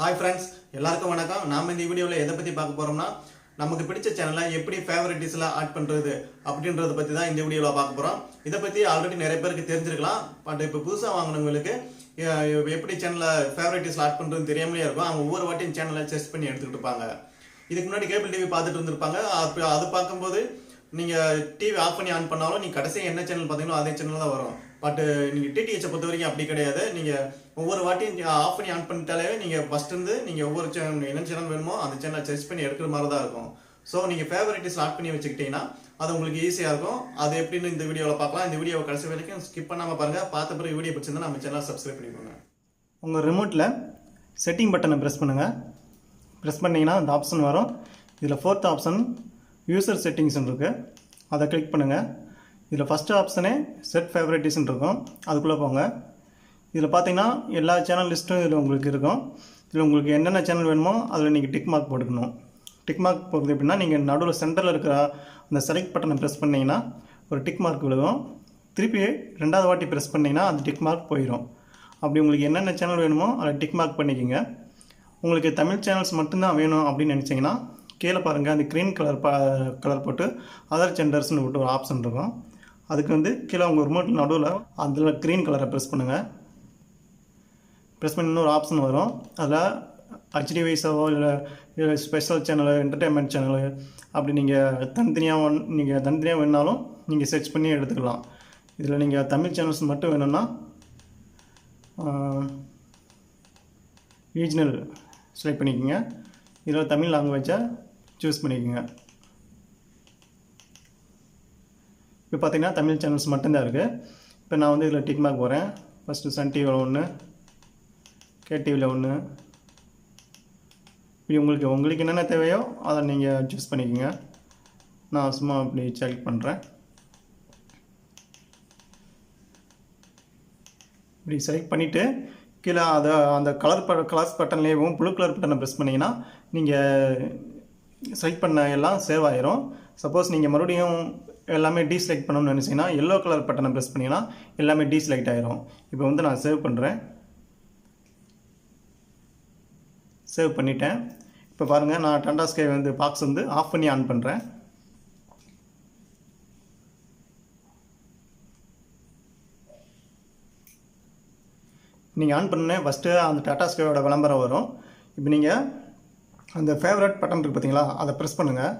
Hi friends எல்லாருக்கும் வணக்கம். நாம இந்த வீடியோவில் எதை பற்றி பார்க்க போகிறோம்னா நமக்கு பிடிச்ச சேனலை எப்படி ஃபேவரட்டிஸில் ஆட் பண்ணுறது அப்படின்றத பற்றி தான் இந்த வீடியோவில் பார்க்க போகிறோம் இதை பற்றி ஆல்ரெடி நிறைய பேருக்கு தெரிஞ்சிருக்கலாம். பட் இப்போ புதுசாக வாங்கினவங்களுக்கு எப்படி சேனலை ஃபேவரட்டிஸில் ஆட் பண்ணுறதுன்னு தெரியாமலே இருக்கும். அவங்க ஒவ்வொரு வாட்டியும் சேனலை செஸ் பண்ணி எடுத்துக்கிட்டு இருப்பாங்க. இதுக்கு முன்னாடி கேபிள் டிவி பார்த்துட்டு இருந்திருப்பாங்க. அப்போ அது பார்க்கும்போது நீங்கள் டிவி ஆஃப் பண்ணி ஆன் பண்ணாலும் நீங்கள் கடைசியாக என்ன சேனல் பார்த்தீங்களோ அதே சேனல் தான் வரும். பட் uh, நீங்கள் டிடிஹெச்சை பொறுத்த வரைக்கும் அப்படி கிடையாது. நீங்கள் ஒவ்வொரு வாட்டியும் ஆஃப் பண்ணி ஆன் பண்ணிட்டாலே நீங்கள் ஃபஸ்ட் இருந்து நீங்கள் ஒவ்வொரு சேனல் என்ன சேனல் வேணுமோ அந்த சேனலை சர்ச் பண்ணி எடுக்கிற மாதிரி தான் இருக்கும். ஸோ நீங்கள் ஃபேவரட்டிஸ் ஆட் பண்ணி வச்சுக்கிட்டீங்கன்னா அது உங்களுக்கு ஈஸியாக இருக்கும். அது எப்படின்னு இந்த வீடியோவில் பார்க்கலாம். இந்த வீடியோவை கடைசி வரைக்கும் ஸ்கிப் பண்ணாமல் பாருங்கள் பார்த்த பிறகு வீடியோ பிடிச்சிருந்தா நம்ம சேனலை சப்ஸ்கிரைப் பண்ணிக்கோங்க. உங்கள் ரிமோட்டில் செட்டிங் பட்டனை ப்ரெஸ் பண்ணுங்கள் ப்ரெஸ் பண்ணிங்கன்னா அந்த ஆப்ஷன் வரும். இதில் ஃபோர்த் ஆப்ஷன் யூசர் செட்டிங்ஸ்னு இருக்குது அதை கிளிக் பண்ணுங்கள் இதில் ஃபஸ்ட்டு ஆப்ஷனே செட் ஃபேவரட்டிஸ்னு இருக்கும். அதுக்குள்ளே போங்க. இதில் பார்த்தீங்கன்னா எல்லா சேனல் லிஸ்ட்டும் இதில் உங்களுக்கு இருக்கும். இதில் உங்களுக்கு என்னென்ன சேனல் வேணுமோ அதில் நீங்கள் டிக் மார்க் போட்டுக்கணும். டிக் மார்க் போடுறது எப்படின்னா நீங்கள் நடுவில் சென்டரில் இருக்கிற அந்த செலக்ட் பட்டனை ப்ரெஸ் பண்ணிங்கன்னா ஒரு டிக் மார்க் விழுகும். திருப்பி ரெண்டாவது வாட்டி ப்ரெஸ் பண்ணிங்கன்னா அந்த டிக் மார்க் போயிடும் அப்படி உங்களுக்கு என்னென்ன சேனல் வேணுமோ அதை டிக் மார்க் பண்ணிக்கோங்க. உங்களுக்கு தமிழ் சேனல்ஸ் மட்டும்தான் வேணும் அப்படின்னு நினச்சிங்கன்னா கீழே பாருங்கள் அந்த க்ரீன் கலர் பா கலர் போட்டு அதர் சென்டர்ஸ்னு போட்டு ஒரு ஆப்ஷன் இருக்கும். அதுக்கு வந்து கீழே உங்கள் ரிமோட்டில் நடுவில் அதில் க்ரீன் கலரை ப்ரெஸ் பண்ணுங்கள் ப்ரெஸ் பண்ணி இன்னொரு ஆப்ஷன் வரும். அதில் ஹச்டி வைஸாவோ இல்லை ஸ்பெஷல் சேனலு என்டர்டெயின்மெண்ட் சேனலு அப்படி நீங்கள் தனித்தனியாக ஒன் நீங்கள் தனித்தனியாக வேணாலும் நீங்கள் சர்ச் பண்ணி எடுத்துக்கலாம். இதில் நீங்கள் தமிழ் சேனல்ஸ் மட்டும் வேணும்னா ரீஜனல் செலக்ட் பண்ணிக்கோங்க. இதில் தமிழ் லாங்குவேஜை சூஸ் பண்ணிக்கோங்க. இப்போ பார்த்தீங்கன்னா தமிழ் சேனல்ஸ் மட்டும்தான் இருக்குது இப்போ நான் வந்து இதில் டிக் மார்க் போகிறேன் ஃபஸ்ட்டு சன் டிவியில் ஒன்று கேடிவியில் ஒன்று இப்படி உங்களுக்கு உங்களுக்கு என்னென்ன தேவையோ அதை நீங்கள் சூஸ் பண்ணிக்கோங்க. நான் சும்மா அப்படி செலக்ட் பண்ணுறேன் இப்படி செலக்ட் பண்ணிவிட்டு கீழே அதை அந்த கலர் ப கலர்ஸ் பட்டன்லேயும் ப்ளூ கலர் பட்டனை ப்ரெஸ் பண்ணிங்கன்னா நீங்கள் செலக்ட் பண்ண எல்லாம் சேவ் ஆயிரும். சப்போஸ் நீங்கள் மறுபடியும் எல்லாமே டீசெலக்ட் பண்ணணும்னு நினச்சிங்கன்னா எல்லோ கலர் பட்டனை ப்ரெஸ் பண்ணிங்கன்னா எல்லாமே டீசெலக்ட் ஆகிரும் இப்போ வந்து நான் சேவ் பண்ணுறேன் சேவ் பண்ணிட்டேன். இப்போ பாருங்கள் நான் டண்டா ஸ்கை வந்து பாக்ஸ் வந்து ஆஃப் பண்ணி ஆன் பண்ணுறேன் நீங்கள் ஆன் பண்ண ஃபஸ்ட்டு அந்த டாடா ஸ்கையோட விளம்பரம் வரும். இப்போ நீங்கள் அந்த ஃபேவரட் பட்டன் இருக்குது பார்த்தீங்களா அதை ப்ரெஸ் பண்ணுங்கள்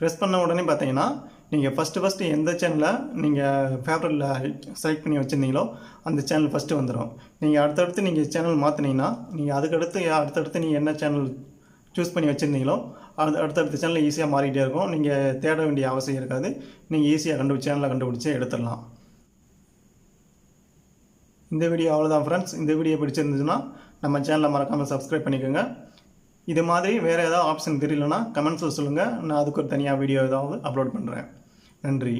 ப்ரெஸ் பண்ண உடனே பார்த்தீங்கன்னா நீங்கள் ஃபஸ்ட்டு ஃபஸ்ட்டு எந்த சேனலை நீங்கள் ஃபேவரட்டில் செலக்ட் பண்ணி வச்சுருந்தீங்களோ அந்த சேனல் ஃபஸ்ட்டு வந்துடும் நீங்கள் அடுத்தடுத்து நீங்கள் சேனல் மாற்றினீங்கன்னா நீங்கள் அதுக்கடுத்து அடுத்தடுத்து நீங்கள் என்ன சேனல் சூஸ் பண்ணி வச்சுருந்தீங்களோ அடுத்த அடுத்தடுத்த சேனல் ஈஸியாக மாறிக்கிட்டே இருக்கும். நீங்கள் தேட வேண்டிய அவசியம் இருக்காது. நீங்கள் ஈஸியாக கண்டு சேனலை கண்டுபிடிச்சி எடுத்துடலாம். இந்த வீடியோ அவ்வளோதான் ஃப்ரெண்ட்ஸ் இந்த வீடியோ பிடிச்சிருந்துச்சுன்னா நம்ம சேனலை மறக்காமல் சப்ஸ்கிரைப் பண்ணிக்கோங்க. இது மாதிரி வேறு ஏதாவது ஆப்ஷன் தெரியலனா கமெண்ட்ஸில் சொல்லுங்கள் நான் அதுக்கு ஒரு தனியாக வீடியோ ஏதாவது அப்லோட் பண்ணுறேன் நன்றி